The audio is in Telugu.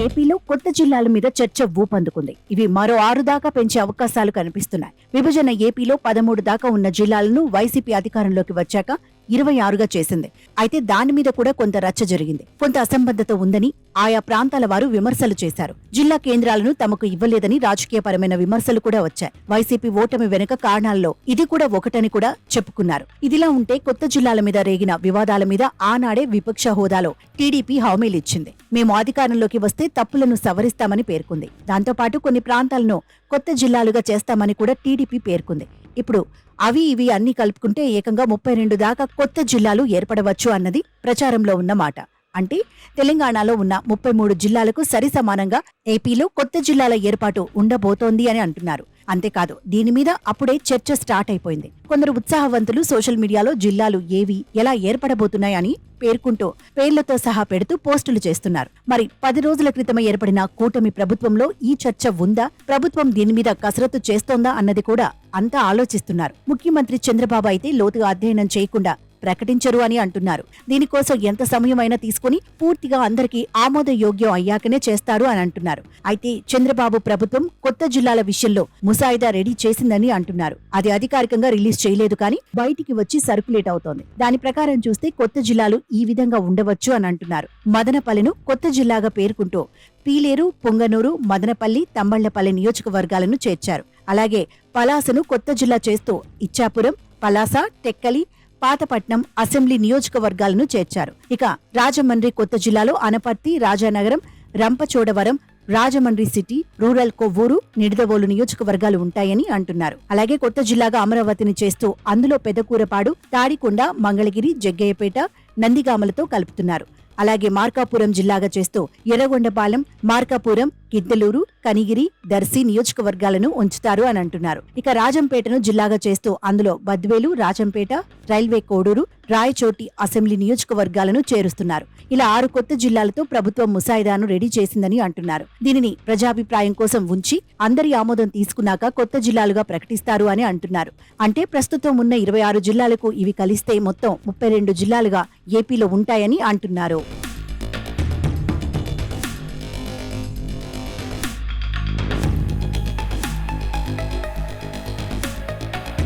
ఏపీలో కొత్త జిల్లాల మీద చర్చ ఊపందుకుంది. ఇవి మరో ఆరు దాకా పెంచే అవకాశాలు కనిపిస్తున్నాయి. విభజన ఏపీలో పదమూడు దాకా ఉన్న జిల్లాలను వైసీపీ అధికారంలోకి వచ్చాక ఇరవై ఆరుగా చేసింది. అయితే దాని మీద కూడా కొంత రచ్చ జరిగింది. కొంత అసంబద్ధత ఉందని ఆయా ప్రాంతాల వారు విమర్శలు చేశారు. జిల్లా కేంద్రాలను తమకు ఇవ్వలేదని రాజకీయపరమైన విమర్శలు కూడా వచ్చాయి. వైసీపీ ఓటమి వెనుక కారణాల్లో ఇది కూడా ఒకటని కూడా చెప్పుకున్నారు. ఇదిలా ఉంటే కొత్త జిల్లాల మీద రేగిన వివాదాల మీద ఆనాడే విపక్ష హోదాలో టీడీపీ హామీలిచ్చింది మేము అధికారంలోకి వస్తే తప్పులను సవరిస్తామని పేర్కొంది. దాంతోపాటు కొన్ని ప్రాంతాలను కొత్త జిల్లాలుగా చేస్తామని కూడా టీడీపీ పేర్కొంది. ఇప్పుడు అవి ఇవి అన్ని కలుపుకుంటే ఏకంగా ముప్పై రెండు దాకా కొత్త జిల్లాలు ఏర్పడవచ్చు అన్నది ప్రచారంలో ఉన్న మాట. అంటే తెలంగాణలో ఉన్న ముప్పై మూడు జిల్లాలకు సరి సమానంగా ఏపీలో కొత్త జిల్లాల ఏర్పాటు ఉండబోతోంది అని అంటున్నారు. అంతేకాదు దీని మీద అప్పుడే చర్చ స్టార్ట్ అయిపోయింది. కొందరు ఉత్సాహవంతులు సోషల్ మీడియాలో జిల్లాలు ఏవి ఎలా ఏర్పడబోతున్నాయని పేర్కొంటూ పేర్లతో సహా పెడుతూ పోస్టులు చేస్తున్నారు. మరి పది రోజుల క్రితం ఏర్పడిన కూటమి ప్రభుత్వంలో ఈ చర్చ ఉందా? ప్రభుత్వం దీని మీద కసరత్తు చేస్తోందా అన్నది కూడా అంతా ఆలోచిస్తున్నారు. ముఖ్యమంత్రి చంద్రబాబు అయితే లోతుగా అధ్యయనం చేయకుండా ప్రకటించరు అని అంటున్నారు. దీనికోసం ఎంత సమయమైనా తీసుకుని పూర్తిగా అందరికీ ఆమోదయోగ్యం అయ్యాకనే చేస్తారు అని అంటున్నారు. అయితే చంద్రబాబు ప్రభుత్వం కొత్త జిల్లాల విషయంలో ముసాయిదా రెడీ చేసిందని అంటున్నారు. అది అధికారికంగా రిలీజ్ చేయలేదు కానీ బయటికి వచ్చి సర్క్యులేట్ అవుతోంది. దాని ప్రకారం చూస్తే కొత్త జిల్లాలు ఈ విధంగా ఉండవచ్చు అని అంటున్నారు. మదనపల్లెను కొత్త జిల్లాగా పేర్కొంటూ పీలేరు పొంగనూరు మదనపల్లి తంబళ్ళపల్లి నియోజకవర్గాలను చేర్చారు. అలాగే పలాసను కొత్త జిల్లా చేస్తూ ఇచ్చాపురం పలాస టెక్కలి పాతపట్నం అసెంబ్లీ నియోజకవర్గాలను చేర్చారు. ఇక రాజమండ్రి కొత్త జిల్లాలో అనపర్తి రాజానగరం రంపచోడవరం రాజమండ్రి సిటీ రూరల్ కొవ్వూరు నిడదవోలు నియోజకవర్గాలు ఉంటాయని అంటున్నారు. అలాగే కొత్త జిల్లాగా అమరావతిని చేస్తూ అందులో పెదకూరపాడు తాడికొండ మంగళగిరి జగ్గయ్యపేట నందిగామలతో కలుపుతున్నారు. అలాగే మార్కాపురం జిల్లాగా చేస్తూ ఎర్రగొండపాలెం మార్కాపురం కిద్దలూరు కనిగిరి దర్శి నియోజకవర్గాలను ఉంచుతారు అని అంటున్నారు. ఇక రాజంపేటను జిల్లాగా చేస్తూ అందులో బద్వేలు రాజంపేట రైల్వే కోడూరు రాయచోటి అసెంబ్లీ నియోజకవర్గాలను చేరుస్తున్నారు. ఇలా ఆరు కొత్త జిల్లాలతో ప్రభుత్వం ముసాయిదాను రెడీ చేసిందని అంటున్నారు. దీనిని ప్రజాభిప్రాయం కోసం ఉంచి అందరి ఆమోదం తీసుకున్నాక కొత్త జిల్లాలుగా ప్రకటిస్తారు అని అంటున్నారు. అంటే ప్రస్తుతం ఉన్న ఇరవై ఆరు జిల్లాలకు ఇవి కలిస్తే మొత్తం ముప్పై రెండు జిల్లాలుగా ఏపీలో ఉంటాయని అంటున్నారు.